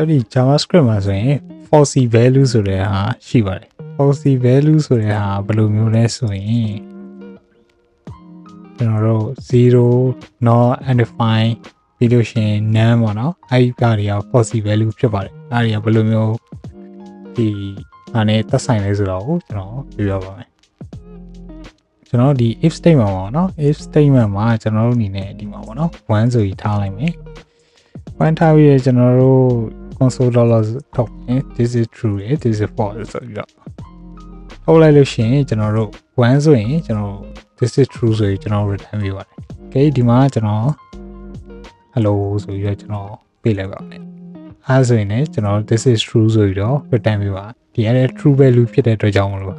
အဲ့ဒီ JavaScript မှာဆိုရင် falsy value ဆိုတဲ့ဟာရှိပါတယ် falsy value ဆိုတဲ့ဟာဘယ်လိုမျိုးလဲဆိုရင်ကျွန်တော်တို့0 not undefined ပြီးလို့ရှိရင် none ပေါ့နော်အဲ့ဒီကားတွေက falsy value ဖြစ်ပါတယ်အဲ့ဒီကဘယ်လိုမျိုးဒီဟာနဲ့သက်ဆိုင်လဲဆိုတော့ကိုကျွန်တော်ပြောပြပါမယ်ကျွန်တော်ဒီ if statement ပါနော် if statement မှာကျွန်တော်တို့အနေနဲ့ဒီမှာပေါ့နော်1ဆိုပြီးထားလိုက်မယ်1ထားပြီးတော့ကျွန်တော်တို့ console dollar ထုတ်ရင် this is true ရယ် this is false ဆိုပြီးတော့ထုတ်လိုက်လို့ရှိရင်ကျွန်တော်တို့1ဆိုရင်ကျွန်တော် this is true ဆိုပြီးကျွန်တော် return ပေးပါတယ်။ Okay ဒီမှာကျွန်တော် hello ဆိုပြီးတော့ကျွန်တော်ပေးလိုက်ပါမယ်။အဲဆိုရင်လည်းကျွန်တော် this is true ဆိုပြီးတော့ return ပေးပါ။ဒီအဲ့ true value ဖြစ်တဲ့အတွက်ကြောင့်မလို့ပါ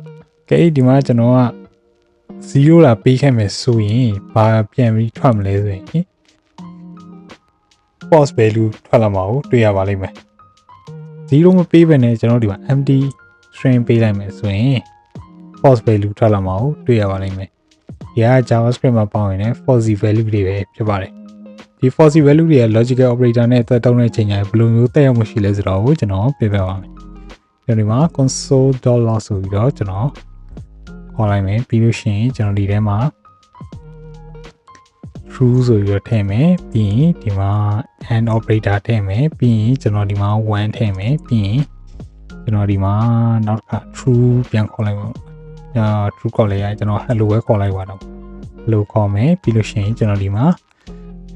။ Okay ဒီမှာကျွန်တော်က0လာပေးခဲ့မယ်ဆိုရင်ဘာပြန်ပြီးထွက်မလဲဆိုရင် false value ထွက်လာမှာကိုတွေ့ရပါလိမ့်မယ်0မပေးဘဲနဲ့ကျွန်တော်ဒီမှာ empty string ပေးလိုက်မယ်ဆိုရင် false value ထွက်လာမှာကိုတွေ့ရပါလိမ့်မယ်ဒီက JavaScript မှာပေါင်းရင်လည်း false value တွေပဲဖြစ်ပါတယ်ဒီ false value တွေက logical operator နဲ့သက်တောင်းတဲ့ချိန်ကျရင်ဘယ်လိုမျိုးတက်ရောက်မှုရှိလဲဆိုတော့ကိုကျွန်တော်ပြပြပါမယ်ဒီမှာ console.log ဆိုပြီးတော့ကျွန်တော်ခေါ်လိုက်မယ်ပြီးလို့ရှိရင်ကျွန်တော်ဒီထဲမှာ true ဆိုပြီးတော့ထည့်မယ်ပြီးရင်ဒီမှာ and operator ထည့်မယ်ပြီးရင်ကျွန်တော်ဒီမှာ1ထည့်မယ်ပြီးရင်ကျွန်တော်ဒီမှာနောက်တစ်ခါ true ပြန်ခေါ်လိုက်ပါအာ true ခေါ်လိုက်ရကျွန်တော် hello ပဲခေါ်လိုက်ပါတော့ hello ခေါ်မယ်ပြီးလို့ရှိရင်ကျွန်တော်ဒီမှာ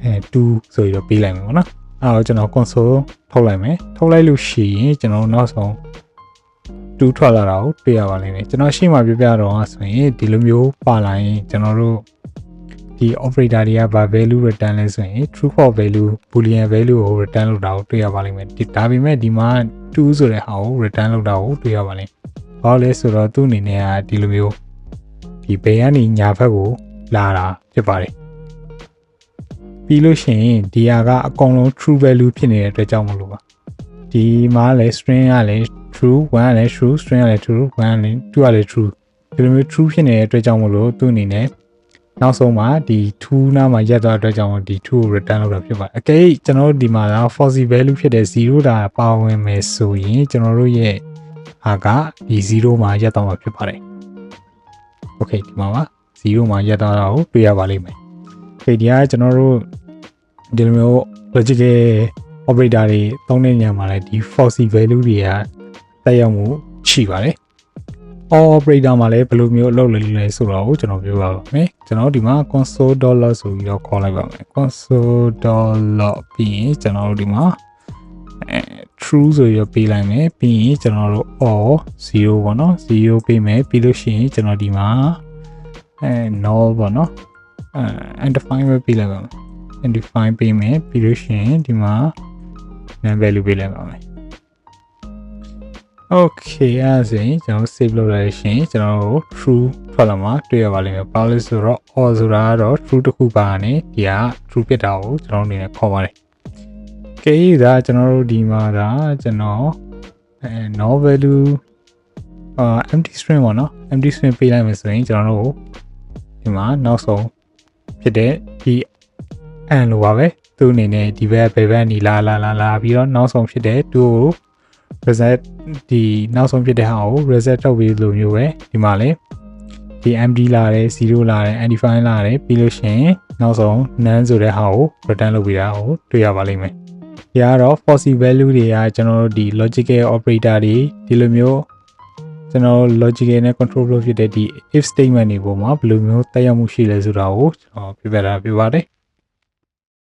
အဲ2ဆိုပြီးတော့ပေးလိုက်မယ်ပေါ့နော်အဲ့တော့ကျွန်တော် console ထုတ်လိုက်မယ်ထုတ်လိုက်လို့ရှိရင်ကျွန်တော်နောက်ဆုံး2ထွက်လာတာကိုတွေ့ရပါလိမ့်မယ်ကျွန်တော်ရှေ့မှာပြပြတော့ဆိုရင်ဒီလိုမျိုးပါလာရင်ကျွန်တော်တို့ ဒီ operator တွေကဘာ value return လဲဆိုရင် true for value boolean value ကို return လုပ်တာကိုတွေ့ရပါလိမ့်မယ်ဒီဒါပေမဲ့ဒီမှာ2ဆိုတဲ့ဟာကို return လုပ်တာကိုတွေ့ရပါလိမ့်မယ်ဘာလဲဆိုတော့သူ့အနေနဲ့ကဒီလိုမျိုးဒီဘယ်ကနေညာဘက်ကိုလာတာဖြစ်ပါတယ်ပြီးလို့ရှိရင်ဒီဟာကအကောင်လုံး true value ဖြစ်နေတဲ့အတွက်ကြောင့်မလို့ပါဒီမှာလဲ string ကလည်း true 1ကလည်း true string ကလည်း true 1ကလည်း2ကလည်း true ဒီလိုမျိုး true ဖြစ်နေတဲ့အတွက်ကြောင့်မလို့သူ့အနေနဲ့ နောက်ဆုံးမှာဒီ2နားမှာရက်သွားတဲ့အတွက်ကြောင့်ဒီ2ကို return လုပ်တာဖြစ်ပါတယ်အကယ်၍ကျွန်တော်တို့ဒီမှာက false value ဖြစ်တဲ့0တာပါဝင်မယ်ဆိုရင်ကျွန်တော်တို့ရဲ့ဟာကဒီ0မှာရက်သွားမှာဖြစ်ပါတယ် okay ဒီမှာပါ0မှာရက်သွားတာကိုတွေ့ရပါလိမ့်မယ် okay ဒီကကျွန်တော်တို့ဒီလိုမျိုး logical operator တွေသုံးတဲ့ညမှာလည်းဒီ false value တွေကတက်ရောက်မှုရှိပါတယ် all operator မှာလည်းဘယ်လိုမျိုးအလုပ်လုပ်လဲဆိုတော့ကျွန်တော်ပြောပါမယ်ကျွန်တော်ဒီမှာ console dollar ဆိုပြီးတော့ခေါ်လိုက်ပါမယ် console dollar ပြီးရင်ကျွန်တော်တို့ဒီမှာအဲ true ဆိုရပေးလိုက်မယ်ပြီးရင်ကျွန်တော်တို့ all 0ပေါ့နော်0ပေးမယ်ပြီးလို့ရှိရင်ကျွန်တော်ဒီမှာအဲ null ပေါ့နော်အဲ undefined ပဲပေးလိုက်ပါမယ် undefined ပေးမယ်ပြီးလို့ရှိရင်ဒီမှာ none value ပေးလိုက်ပါမယ် okay အဲ့ဒါဆိုရင်ကျွန်တော် save လုပ်လိုက်ရှင်ကျွန်တော်တို့ true ထွက်လာမှာတွေ့ရပါလိမ့်မယ်။ဘာလို့လဲဆိုတော့ or ဆိုတာကတော့ true တစ်ခုပါနဲ့ဒီက true ဖြစ်တာကိုကျွန်တော်အနေနဲ့ခေါ်ပါတယ်။ okay ဒါကျွန်တော်တို့ဒီမှာဒါကျွန်တော်အဲ no value အာ empty string ပေါ့နော် empty string ပေးလိုက်မယ်ဆိုရင်ကျွန်တော်တို့ဒီမှာနောက်ဆုံးဖြစ်တဲ့ဒီ and လိုပါပဲသူ့အနေနဲ့ဒီဘက်ဘယ်ဘက်နီလာလာလာလာပြီးတော့နောက်ဆုံးဖြစ်တဲ့သူ့ကို reset ဒီနောက်ဆုံးဖြစ်တဲ့ဟာကို reset ထုတ်ပြီးလိုမျိုးပဲဒီမှာလေဒီ MD လာတယ်0လာတယ် undefined လာတယ်ပြီးလို့ရှိရင်နောက်ဆုံး none ဆိုတဲ့ဟာကို return လုပ်ပြီးတာကိုတွေ့ရပါလိမ့်မယ်။ဒီကတော့ false value တွေကကျွန်တော်တို့ဒီ logical operator တွေဒီလိုမျိုးကျွန်တော် logical နဲ့ control flow ဖြစ်တဲ့ဒီ if statement တွေပေါ်မှာဘယ်လိုမျိုးတက်ရောက်မှုရှိလဲဆိုတာကိုကျွန်တော်ပြပြတာပြပါတယ်။